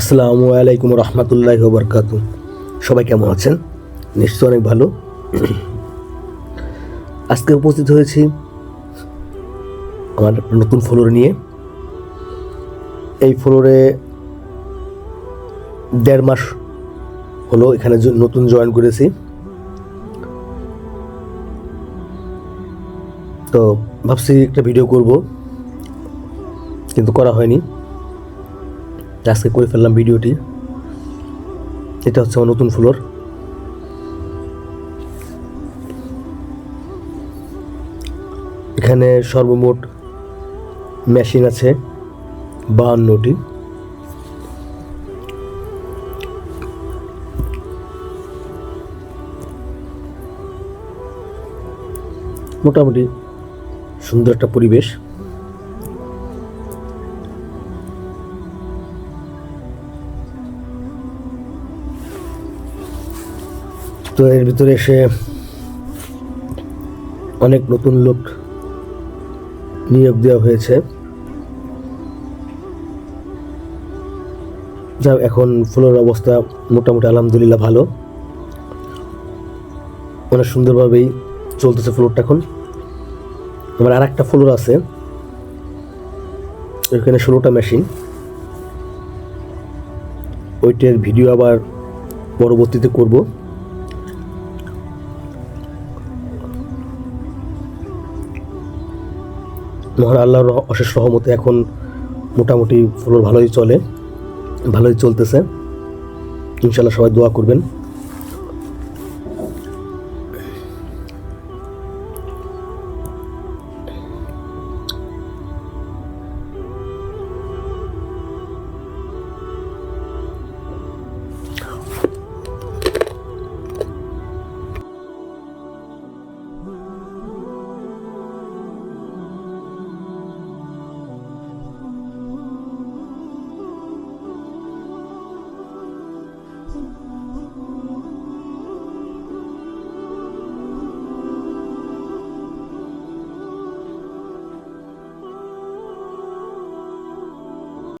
আসসালামু আলাইকুম রহমতুল্লাহ বরকাত সবাই কেমন আছেন? নিশ্চয় অনেক ভালো। আজকে উপস্থিত হয়েছি আমার নতুন ফ্লোর নিয়ে। এই ফ্লোরে দেড় মাস হলো এখানে নতুন জয়েন করেছি। তো ভাবছি একটা ভিডিও করব, কিন্তু করা হয়নি। আজকে করে ফেললাম ভিডিওটি, এটা হচ্ছে আমার নতুন ফ্লোর এখানে সর্বমোট মেশিন আছে বাহান্নটি। মোটামুটি সুন্দর একটা পরিবেশ। তো এর ভিতরে এসে অনেক নতুন লোক নিয়োগ দেওয়া হয়েছে। যা এখন ফ্লোর অবস্থা মোটামুটি আলহামদুলিল্লাহ ভালো। অনেক সুন্দরভাবেই চলতেছে ফ্লোরটা এখন। আমার আর একটা ফ্লোর আছে। এখানে ষোলোটা মেশিন ওইটার ভিডিও আবার পরবর্তীতে করব। মহান আল্লাহর অশেষ সহমতে এখন মোটামুটি ফ্লোর ভালোই চলে, ভালোই চলতেছে। ইনশাল্লাহ সবাই দোয়া করবেন।